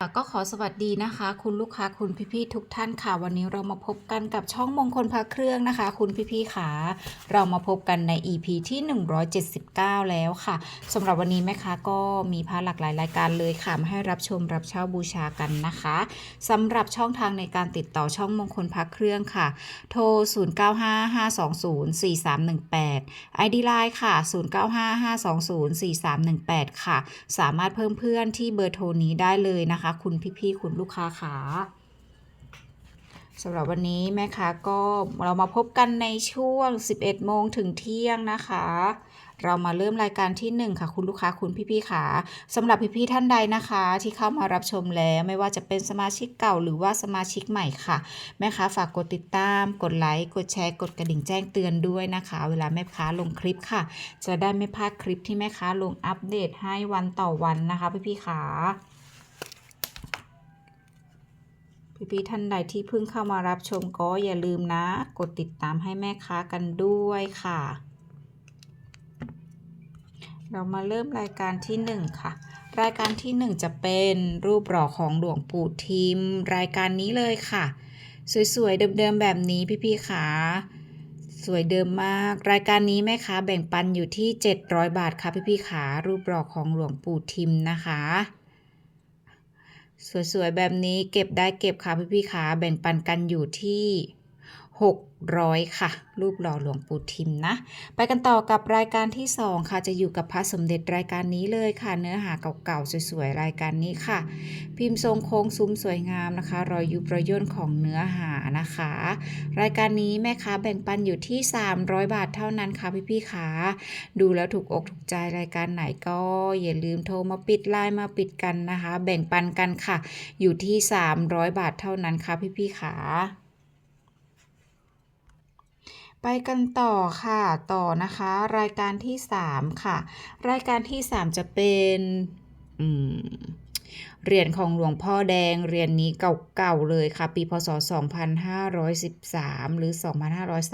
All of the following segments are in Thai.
ก็ขอสวัสดีนะคะ คุณลูกค้าคุณพี่ๆทุกท่านค่ะ วันนี้เรามาพบกันกับช่องมงคลพระเครื่องนะคะ คุณพี่ๆค่ะเรามาพบกันใน EP ที่ 179 แล้วค่ะสำหรับวันนี้แม่ค้าก็มีพระหลากหลายรายการเลยค่ะมาให้รับชมรับเช่าบูชากันนะคะสำหรับช่องทางในการติดต่อช่องมงคลพระเครื่องค่ะ โทร 0955204318 ID Line ค่ะ 0955204318 ค่ะ สามารถเพิ่มเพื่อนที่เบอร์โทรนี้ได้เลยนะคะคุณพี่ๆคุณลูกค้าขาสำหรับวันนี้แม่ค้าก็เรามาพบกันในช่วง 11 โมงถึงเที่ยงนะคะ เรามาเริ่มรายการที่ 1 ค่ะ คุณลูกค้าคุณพี่ๆขาสำหรับพี่ๆท่านใดนะคะ ที่เข้ามารับชมแล้วไม่ว่าจะเป็นสมาชิกเก่าหรือว่าสมาชิกใหม่ค่ะ แม่ค้าฝากกดติดตาม กดไลค์กดแชร์กดกระดิ่งแจ้งเตือนด้วยนะคะ เวลาแม่ค้าลงคลิปค่ะ จะได้ไม่พลาดคลิปที่แม่ค้าลงอัปเดตให้วันต่อวันนะคะพี่ๆขา พี่ๆท่านใดที่เพิ่งเข้ามารับชมก็อย่าลืมนะ กดติดตามให้แม่ค้ากันด้วยค่ะ เรามาเริ่มรายการที่หนึ่งค่ะ รายการที่หนึ่งจะเป็นรูปหล่อของหลวงปู่ทิม รายการนี้เลยค่ะ สวยๆเดิมๆแบบนี้พี่ๆขาสวยเดิมมาก รายการนี้แม่ค้าแบ่งปันอยู่ที่ 700 บาทค่ะพี่ๆขารูปหล่อของหลวงปู่ทิมนะคะ สวยๆ แบบนี้เก็บได้เก็บค่ะพี่ๆขาแบ่งปันกันอยู่ที่ 600 ค่ะ รูปหล่อหลวงปู่ทิมนะ ไปกันต่อกับรายการที่ 2 ค่ะ จะอยู่กับพระสมเด็จรายการนี้เลยค่ะ เนื้อหาเก่าๆ สวยๆ รายการนี้ค่ะ พิมพ์ทรงโค้งซุ้มสวยงามนะคะ รอยยุบรอยย่นของเนื้อหานะคะ รายการนี้แม่ค้าแบ่งปันอยู่ที่ 300 บาทเท่านั้นค่ะพี่ๆขาดูแล้วถูกอกถูกใจรายการไหนก็อย่าลืมโทรมาปิดไลน์มาปิดกันนะคะ แบ่งปันกันค่ะ อยู่ที่ 300 บาทเท่านั้นค่ะพี่ๆขา ไปกันต่อค่ะต่อนะคะ รายการที่ 3 ค่ะ รายการที่ 3 จะเป็นอืมเหรียญของหลวงพ่อแดงเหรียญนี้เก่าๆเลยค่ะ ปีพศ 2513 หรือ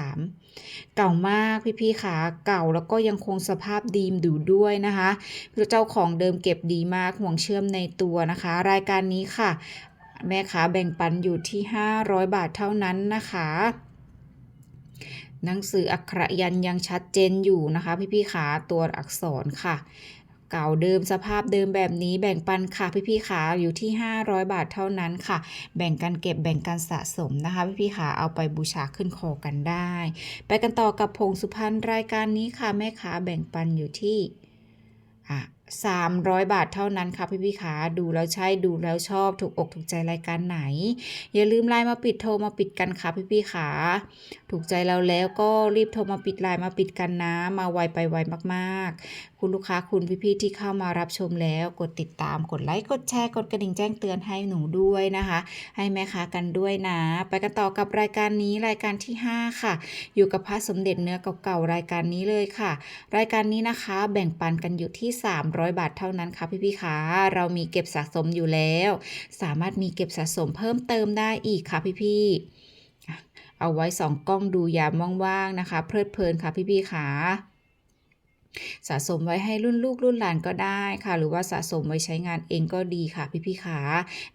2503 เก่ามากพี่ๆขาเก่าแล้วก็ยังคงสภาพดีมดูด้วยนะคะเจ้าของเดิมเก็บดีมากห่วงเชื่อมในตัวนะคะ รายการนี้ค่ะ แม่ค้าแบ่งปันอยู่ที่ 500 บาทเท่านั้นนะคะ หนังสืออักขระยันยังชัดเจนอยู่นะคะพี่ๆขาตัวอักษรค่ะ เก่าเดิมสภาพเดิมแบบนี้แบ่งปันค่ะพี่ๆขาอยู่ที่ 500 บาทเท่านั้นค่ะ แบ่งกันเก็บแบ่งกันสะสมนะคะพี่ๆขาเอาไปบูชาขึ้นคอกันได้ ไปกันต่อกับผงสุพรรณรายการนี้ค่ะแม่ค้าแบ่งปันอยู่ที่อะ 300 บาทเท่านั้นค่ะพี่พี่ขาดูแล้วใช่ดูแล้วชอบถูกอกถูกใจรายการไหน อย่าลืมไลน์มาปิดโทรมาปิดกันค่ะพี่พี่ขาถูกใจเราแล้วก็รีบโทรมาปิดไลน์มาปิดกันนะมาไวไปไวมากๆ คุณลูกค้าคุณพี่ๆที่เข้ามารับชมแล้วกดติดตามกดไลค์กดแชร์กดกระดิ่งแจ้งเตือนให้หนูด้วยนะคะ ให้แม่ค้ากันด้วยนะ ไปกันต่อกับรายการนี้รายการที่ 5 ค่ะ อยู่กับพระสมเด็จเนื้อเก่าๆรายการนี้เลยค่ะ รายการนี้นะคะ แบ่งปันกันอยู่ที่ 300 บาทเท่านั้นค่ะพี่ๆคะเรามีเก็บสะสมอยู่แล้ว สามารถมีเก็บสะสมเพิ่มเติมได้อีกค่ะพี่ๆเอาไว้สองกล้องดูยามว่างๆนะคะ เพลิดเพลินค่ะพี่ๆคะ สะสมไว้ให้รุ่นลูกรุ่นหลานก็ได้ค่ะ หรือว่าสะสมไว้ใช้งานเองก็ดีค่ะ พี่ๆคะ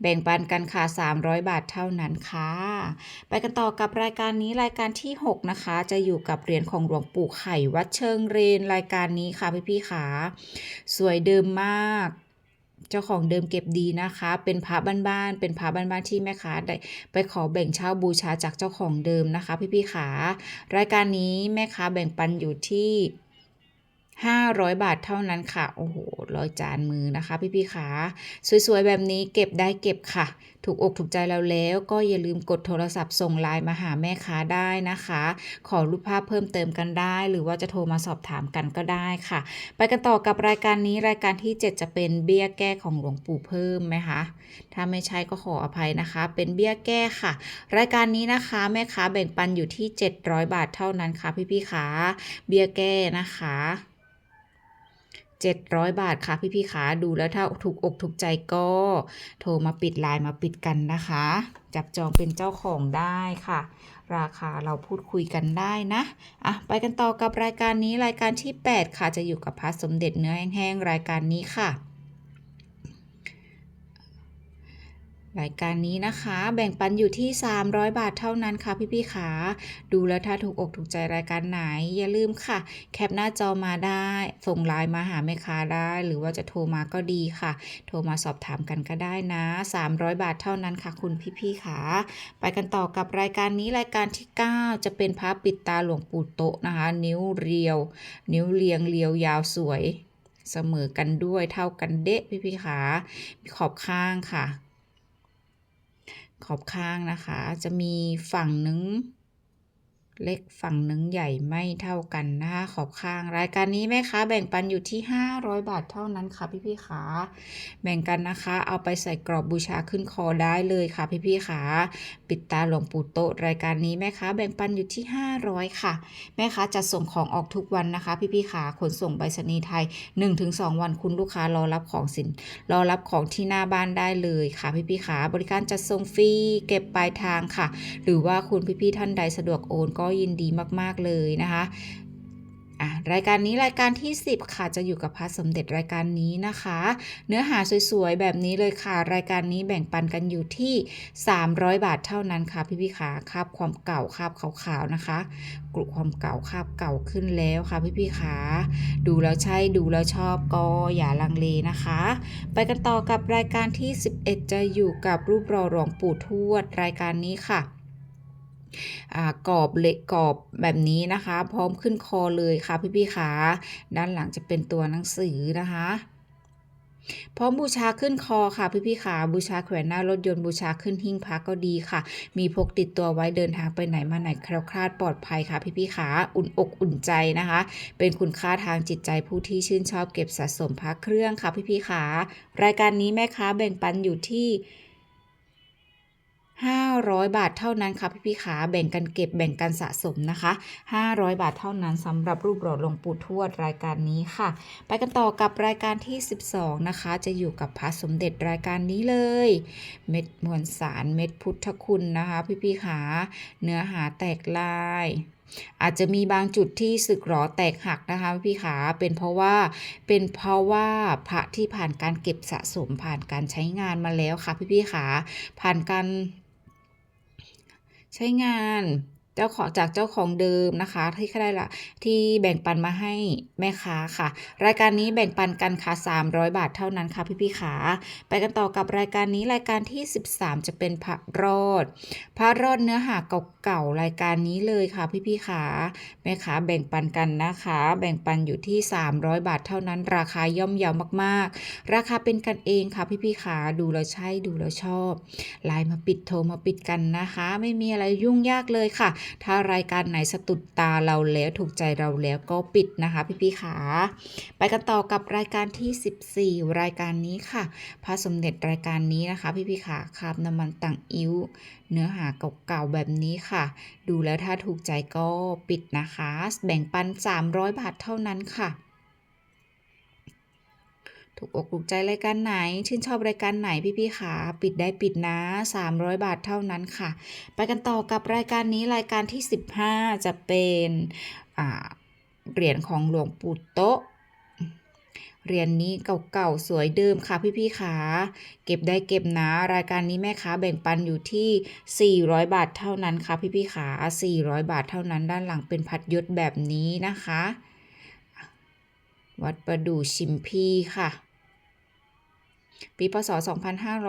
แบ่งปันกันค่ะ 300 บาทเท่านั้นค่ะ ไปกันต่อกับรายการนี้รายการที่ 6 นะคะ จะอยู่กับเหรียญของหลวงปู่ไข่วัดเชิงเรนรายการนี้ค่ะ พี่ๆขาสวยเดิมมากเจ้าของเดิมเก็บดีนะคะ เป็นพระบ้านๆ เป็นพระบ้านๆที่แม่ค้าได้ไปขอแบ่งเช่าบูชาจากเจ้าของเดิมนะคะ พี่ๆขารายการนี้แม่ค้าแบ่งปันอยู่ที่ 500 บาทเท่านั้นค่ะ โอ้โหร้อยจานมือนะคะ พี่ๆขาสวยๆ แบบนี้เก็บได้เก็บค่ะ ถูกอกถูกใจเราแล้วก็อย่าลืมกดโทรศัพท์ส่งไลน์มาหาแม่ค้าได้นะคะ ขอรูปภาพเพิ่มเติมกันได้ หรือว่าจะโทรมาสอบถามกันก็ได้ค่ะ ไปกันต่อกับรายการนี้รายการที่ 7 จะเป็นเบี้ยแก้ของหลวงปู่เพิ่มไหมคะ ถ้าไม่ใช่ก็ขออภัยนะคะ เป็นเบี้ยแก้ค่ะ รายการนี้นะคะแม่ค้าแบ่งปันอยู่ที่ 700 บาทเท่านั้นค่ะ พี่ๆขาเบี้ยแก้นะคะ 700 บาทค่ะพี่ๆขาดูแล้วถ้าถูกอกถูกใจก็โทรมาปิดไลน์มาปิดกันนะคะ จับจองเป็นเจ้าของได้ค่ะ ราคาเราพูดคุยกันได้นะอะไปกันต่อกับรายการนี้รายการที่ 8 ค่ะจะอยู่กับพระสมเด็จเนื้อแห้งๆรายการนี้ค่ะ รายการนี้นะคะ แบ่งปันอยู่ที่ 300 บาทเท่านั้นค่ะพี่ๆขาดูแล้วถ้าถูกอกถูกใจรายการไหน อย่าลืมค่ะ แคปหน้าจอมาได้ ส่งไลน์มาหาแม่ค้าได้ หรือว่าจะโทรมาก็ดีค่ะ โทรมาสอบถามกันก็ได้นะ 300 บาทเท่านั้นค่ะ คุณพี่ๆขาไปกันต่อกับรายการนี้รายการที่ 9 จะเป็นพระปิดตาหลวงปู่โตะนะคะ นิ้วเรียว นิ้วเรียงเรียวยาวสวย เสมอกันด้วยเท่ากันเดะพี่ๆขาขอบข้างค่ะ ขอบข้างนะคะ จะมีฝั่งหนึ่ง เล็กฝั่งหนึ่งใหญ่ไม่เท่ากันนะคะขอบข้าง รายการนี้แม่ค้าแบ่งปันอยู่ที่ 500 บาทเท่านั้นค่ะพี่ๆขาแบ่งกันนะคะ เอาไปใส่กรอบบูชาขึ้นคอได้เลยค่ะพี่ๆขาปิดตาหลวงปู่โตรายการนี้แม่ค้าแบ่งปันอยู่ที่ 500 ค่ะ แม่ค้าจะส่งของออกทุกวันนะคะ พี่ๆขาขนส่งไปรษณีย์ไทย 1-2 วันคุณลูกค้ารอรับของสิน รอรับของที่หน้าบ้านได้เลยค่ะพี่ๆขาบริการจัดส่งฟรีเก็บปลายทางค่ะ หรือว่าคุณพี่ๆท่านใดสะดวกโอนก็็ยินดีมากๆเลยนะคะอะรายการนี้รายการที่ 10 ค่ะจะอยู่กับพระสมเด็จรายการนี้นะคะ เนื้อหาสวยๆ แบบนี้เลยค่ะ รายการนี้แบ่งปันกันอยู่ที่ 300 บาทเท่านั้นค่ะ พี่ๆขาคาบความเก่าคาบขาวๆนะคะกลุ่ความเก่าคาบเก่าขึ้นแล้วค่ะ พี่ๆขาดูแล้วใช่ดูแล้วชอบก็อย่าลังเลนะคะ ไปกันต่อกับรายการที่ 11 จะอยู่กับรูปรอหลวงปู่ทวดรายการนี้ค่ะ กรอบเหล็กกรอบแบบนี้นะคะ พร้อมขึ้นคอเลยค่ะพี่ๆขาด้านหลังจะเป็นตัวหนังสือนะคะพร้อมบูชาขึ้นคอค่ะพี่ๆขาบูชาแขวนหน้ารถยนต์บูชาขึ้นหิ้งพระก็ดีค่ะ มีพกติดตัวไว้เดินทางไปไหนมาไหนแคล้วคลาดปลอดภัยค่ะพี่ๆขาอุ่นอกอุ่นใจนะคะ เป็นคุณค่าทางจิตใจผู้ที่ชื่นชอบเก็บสะสมพระเครื่องค่ะพี่ๆขารายการนี้แม่ค้าแบ่งปันอยู่ที่ 500 บาทเท่านั้นค่ะพี่ๆขาแบ่งกันเก็บแบ่งกันสะสมนะคะ 500 บาทเท่านั้นสำหรับรูปหล่อหลวงปู่ทวดรายการนี้ค่ะ ไปกันต่อกับรายการที่ 12 นะคะ จะอยู่กับพระสมเด็จรายการนี้เลย เม็ดมวลสารเม็ดพุทธคุณนะคะ พี่ๆขาเนื้อหาแตกลายอาจจะมีบางจุดที่สึกหรอแตกหักนะคะพี่ขาเป็นเพราะว่าเป็นเพราะว่าพระที่ผ่านการเก็บสะสมผ่านการใช้งานมาแล้วค่ะพี่ๆขาผ่านการ ใช้งาน เจ้าของจากเจ้าของเดิมนะคะที่ได้ละที่แบ่งปันมาให้แม่ค้าค่ะ รายการนี้แบ่งปันกันค่ะ 300 บาทเท่านั้นค่ะพี่ๆขาไปกันต่อกับรายการนี้รายการที่ 13 จะเป็นพระรอด พระรอดเนื้อหาเก่าๆรายการนี้เลยค่ะพี่ๆขาแม่ค้าแบ่งปันกันนะคะ แบ่งปันอยู่ที่ 300 บาทเท่านั้น ราคาย่อมเยาวมากๆ ราคาเป็นกันเองค่ะพี่ๆขาดูแล้วใช่ดูแล้วชอบไลน์มาปิดโทรมาปิดกันนะคะ ไม่มีอะไรยุ่งยากเลยค่ะถ้ารายการไหนสะดุดตาเราแล้วถูกใจเราแล้วก็ปิดนะคะ พี่ๆขาไปกันต่อกับรายการที่ 14 รายการนี้ค่ะพระสมเด็จรายการนี้นะคะ พี่ๆขาคาบน้ำมันต่างอิ้ว เนื้อหาเก่าๆแบบนี้ค่ะ ดูแล้วถ้าถูกใจก็ปิดนะคะ แบ่งปัน 300 บาทเท่านั้นค่ะ ถูกอกถูกใจรายการไหน ชื่นชอบรายการไหนพี่ๆขาปิดได้ปิดนะ 300 บาทเท่านั้นค่ะ ไปกันต่อกับรายการนี้รายการที่ 15 จะเป็นเหรียญของหลวงปู่โตะเหรียญนี้เก่าๆ สวยเดิมค่ะพี่ๆขาเก็บได้เก็บนะ รายการนี้แม่ค้าแบ่งปันอยู่ที่ 400 บาทเท่านั้นค่ะพี่ๆขา400 บาทเท่านั้น ด้านหลังเป็นพัดยศแบบนี้นะคะ วัดประดู่ชิมพีค่ะ ปีพศ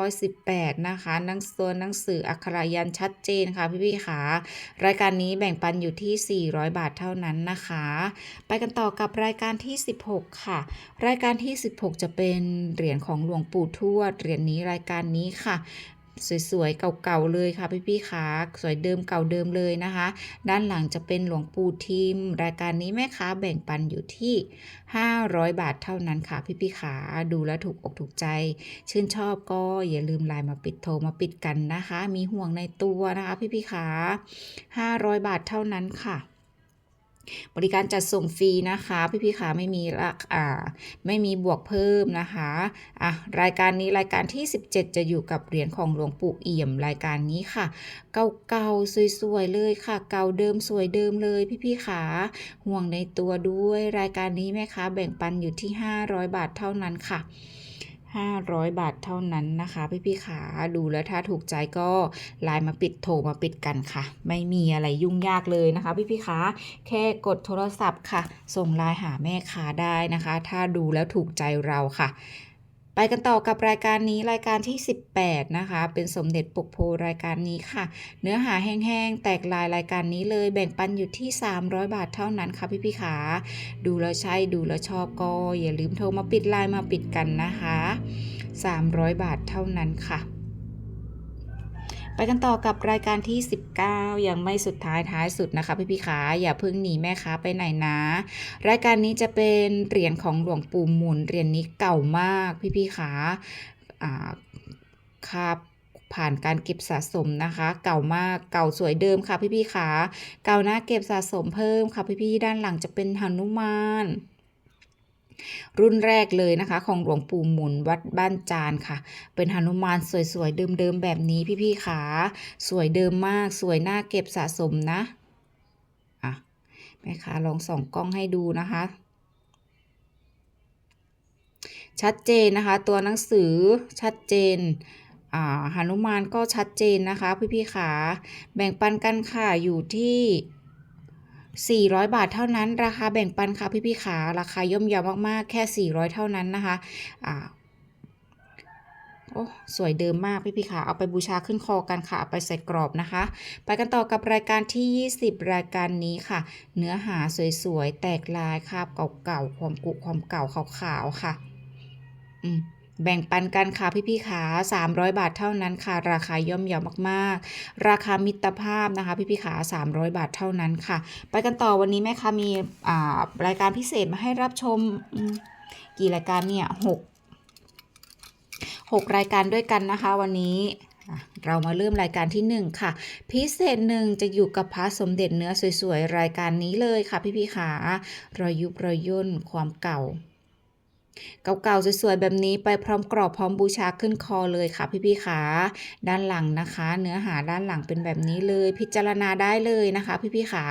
2518 นะคะหนังตัวหนังสืออักขรายันชัดเจนค่ะพี่ๆค่ะรายการนี้แบ่งปันอยู่ที่ 400 บาทเท่านั้นนะคะ ไปกันต่อกับรายการที่ 16 ค่ะ รายการที่ 16 จะเป็นเหรียญของหลวงปู่ทวดเหรียญนี้รายการนี้ค่ะ สวยๆ เก่าๆ เลยค่ะพี่ๆค่ะสวยเดิมเก่าเดิมเลยนะคะ ด้านหลังจะเป็นหลวงปู่ทิม รายการนี้แม่ค้าแบ่งปันอยู่ที่ 500 บาทเท่านั้นค่ะพี่ๆขาดูแล้วถูกอกถูกใจ ชื่นชอบก็อย่าลืมไลน์มาปิดโทรมาปิดกันนะคะ มีห่วงในตัวนะคะพี่ๆขา500 บาทเท่านั้นค่ะ บริการจัดส่งฟรีนะคะ พี่ๆขาไม่มีราคอ่าไม่มีบวกเพิ่มนะคะอะรายการนี้รายการที่ 17 จะอยู่กับเหรียญของหลวงปู่เอี่ยมรายการนี้ค่ะเก่าๆสวยๆเลยค่ะ เก่าเดิมสวยเดิมเลยพี่ๆขาห่วงในตัวด้วยรายการนี้แม่ค้าแบ่งปันอยู่ที่ 500 บาทเท่านั้นค่ะ 500 บาทเท่านั้นนะคะ พี่พี่ขาดูแล้วถ้าถูกใจก็ไลน์มาปิดโทรมาปิดกันค่ะ ไม่มีอะไรยุ่งยากเลยนะคะ พี่พี่ขาแค่กดโทรศัพท์ค่ะ ส่งไลน์หาแม่ค้าได้นะคะ ถ้าดูแล้วถูกใจเราค่ะ ไปกันต่อกับรายการนี้รายการที่ 18 นะคะ เป็นสมเด็จปกโพรายการนี้ค่ะ เนื้อหาแห้งๆ แตกลายรายการนี้เลยแบ่งปันอยู่ที่ 300 บาทเท่านั้นค่ะพี่ๆขาดูแล้วใช่ดูแล้วชอบก็อย่าลืมโทรมาปิดไลน์มาปิดกันนะคะ 300 บาทเท่านั้นค่ะ ไปกันต่อกับรายการที่ 19 ยังไม่สุดท้ายท้ายสุดนะคะพี่พี่ขาอย่าเพิ่งหนีแม่ค้าไปไหนนะ รายการนี้จะเป็นเหรียญของหลวงปู่หมุนเหรียญนี้เก่ามากพี่พี่ขาครับผ่านการเก็บสะสมนะคะ เก่ามากเก่าสวยเดิมค่ะพี่พี่ขาเก่าหน้าเก็บสะสมเพิ่มค่ะพี่พี่ด้านหลังจะเป็นหนุมาน รุ่นแรกเลยนะคะ ของหลวงปู่หมุนวัดบ้านจานค่ะ เป็นหนุมานสวยๆ เดิมๆ แบบนี้พี่ๆขาสวยเดิมมากสวยน้าเก็บสะสมนะอะแม่ค้าลองส่องกล้องให้ดูนะคะ ชัดเจนนะคะ ตัวหนังสือชัดเจนอ่าหนุมานก็ชัดเจนนะคะ พี่ๆขาแบ่งปันกันค่ะอยู่ที่ 400 บาทเท่านั้น ราคาแบ่งปันค่ะพี่ๆขาราคาย่อมเยาวมากๆ แค่ 400 เท่านั้นนะคะอ่าโอ้สวยเดิมมากพี่พี่ค่ะเอาไปบูชาขึ้นคอกันค่ะเอาไปใส่กรอบนะคะ ไปกันต่อกับรายการที่ 20 รายการนี้ค่ะ เนื้อหาสวยๆ แตกลายคาบเก่าๆ ความกุความเก่าขาวๆค่ะ อืม แบ่งปันกันค่ะพี่พี่ๆขา300 บาทเท่านั้นค่ะ ราคาย่อมเยาวมากๆ ราคามิตรภาพนะคะ พี่พี่ๆขา300 บาทเท่านั้นค่ะ ไปกันต่อวันนี้แม่ค้ามีรายการพิเศษมาให้รับชมกี่รายการเนี่ยหกหกรายการด้วยกันนะคะ วันนี้เรามาเริ่มรายการที่หนึ่งค่ะ พิเศษหนึ่งจะอยู่กับพระสมเด็จเนื้อสวยๆ รายการนี้เลยค่ะพี่พี่ๆขารอยยุบรอยย่นความเก่า เก่าๆสวยๆแบบนี้ไปพร้อมกรอบพร้อมบูชาขึ้นคอเลยค่ะพี่ๆขาด้านหลังนะคะ เนื้อหาด้านหลังเป็นแบบนี้เลย พิจารณาได้เลยนะคะพี่พี่ๆขา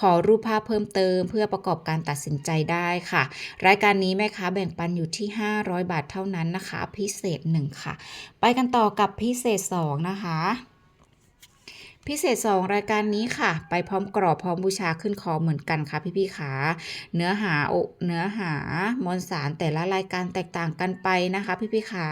ขอรูปภาพเพิ่มเติม เพื่อประกอบการตัดสินใจได้ค่ะ รายการนี้แม่ค้าแบ่งปันอยู่ที่ 500 บาทเท่านั้นนะคะ พิเศษ 1 ค่ะ ไปกันต่อกับพิเศษ 2 นะคะ พิเศษ 2 รายการนี้ค่ะ ไปพร้อมกรอบพร้อมบูชาขึ้นคอเหมือนกันค่ะพี่พี่ๆขาเนื้อหาโอเนื้อหามวลสารแต่ละรายการแตกต่างกันไปนะคะ พี่พี่ๆขา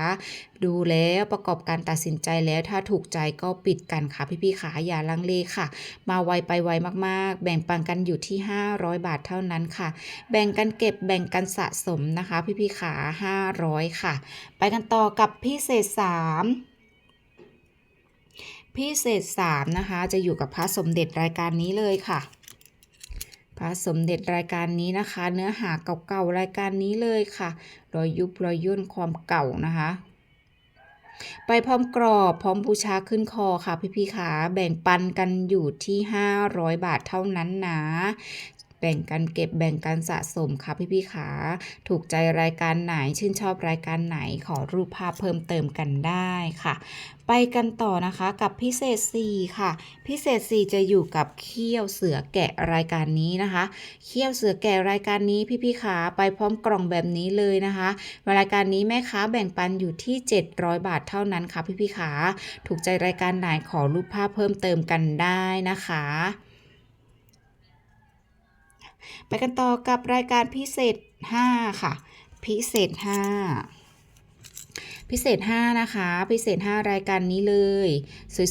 ดูแล้วประกอบการตัดสินใจแล้วถ้าถูกใจก็ปิดกันค่ะพี่พี่ๆขาอย่าลังเลค่ะ มาไวไปไวมากๆ แบ่งปันกันอยู่ที่ 500 บาทเท่านั้นค่ะ แบ่งกันเก็บแบ่งกันสะสมนะคะ พี่พี่ๆขา500 ค่ะ ไปกันต่อกับพิเศษ 3 พิเศษ 3 นะคะ จะอยู่กับพระสมเด็จรายการนี้เลยค่ะ พระสมเด็จรายการนี้นะคะ เนื้อหาเก่าๆรายการนี้เลยค่ะ รอยยุบรอยย่นความเก่านะคะ ไปพร้อมกรอบพร้อมบูชาขึ้นคอค่ะพี่พี่ๆขาแบ่งปันกันอยู่ที่ 500 บาทเท่านั้นนะ แบ่งกันเก็บแบ่งกันสะสมค่ะพี่พี่ๆขาถูกใจรายการไหนชื่นชอบรายการไหนขอรูปภาพเพิ่มเติมกันได้ค่ะ ไปกันต่อนะคะกับพิเศษ 4 ค่ะ พิเศษ 4 จะอยู่กับเขี้ยวเสือแกะรายการนี้นะคะเขี้ยวเสือแกะรายการนี้พี่ๆขาไปพร้อมกล่องแบบนี้เลยนะคะรายการนี้แม่ค้าแบ่งปันอยู่ที่ 700 บาทเท่านั้นค่ะพี่ๆขาถูกใจรายการไหนขอรูปภาพเพิ่มเติมกันได้นะคะ ไปกันต่อกับรายการพิเศษ 5 ค่ะ พิเศษ 5 พิเศษ 5 นะคะ พิเศษ 5 รายการนี้เลย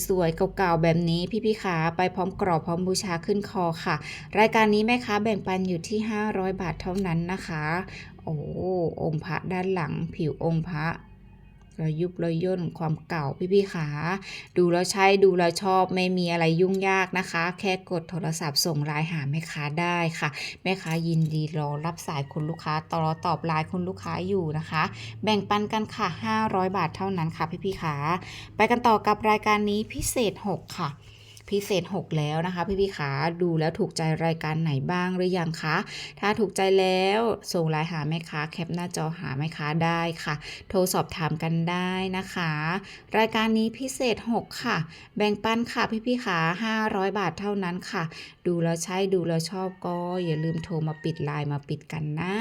สวยๆเก่าๆแบบนี้พี่ๆขาไปพร้อมกรอบพร้อมบูชาขึ้นคอค่ะ รายการนี้แม่ค้าแบ่งปันอยู่ที่ 500 บาทเท่านั้นนะคะ โอ้องค์พระด้านหลังผิวองค์พระ รอยยุบรอยย่นความเก่าพี่ๆขาดูแล้วใช้ดูแล้วชอบไม่มีอะไรยุ่งยากนะคะ แค่กดโทรศัพท์ส่งไลน์หาแม่ค้าได้ค่ะ แม่ค้ายินดีรอรับสายคุณลูกค้าตอรอตอบไลน์คุณลูกค้าอยู่นะคะ แบ่งปันกันค่ะ 500 บาทเท่านั้นค่ะพี่ๆขาไปกันต่อกับรายการนี้พิเศษ 6 ค่ะ พิเศษ 6 แล้วนะคะ พี่พี่ขาดูแล้วถูกใจรายการไหนบ้างหรือยังคะ ถ้าถูกใจแล้วส่งไลน์หาแม่ค้าแคปหน้าจอหาแม่ค้าได้ค่ะ โทรสอบถามกันได้นะคะ รายการนี้พิเศษ 6 ค่ะ แบ่งปันค่ะพี่พี่ขา500 บาทเท่านั้นค่ะ ดูแล้วใช่ดูแล้วชอบก็อย่าลืมโทรมาปิดไลน์มาปิดกันนะ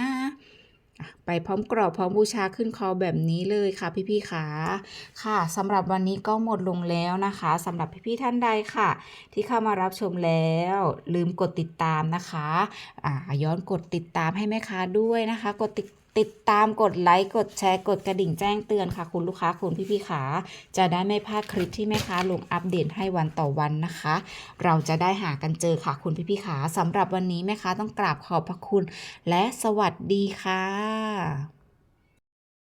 ไปพร้อมกรอบพร้อมบูชาขึ้นคอแบบนี้เลยค่ะพี่ๆขาค่ะสำหรับวันนี้ก็หมดลงแล้วนะคะสำหรับพี่ๆท่านใดค่ะ ที่เข้ามารับชมแล้ว ลืมกดติดตามนะคะอ่าย้อนกดติดตามให้แม่ค้าด้วยนะคะ กดติด ติดตามกดไลค์กดแชร์กดกระดิ่งแจ้งเตือนค่ะ คุณลูกค้าคุณพี่ๆขาจะได้ไม่พลาดคลิปที่แม่ค้าลงอัปเดตให้วันต่อวันนะคะ เราจะได้หากันเจอค่ะ คุณพี่ๆขาสำหรับวันนี้แม่ค้าต้องกราบขอบพระคุณ และสวัสดีค่ะ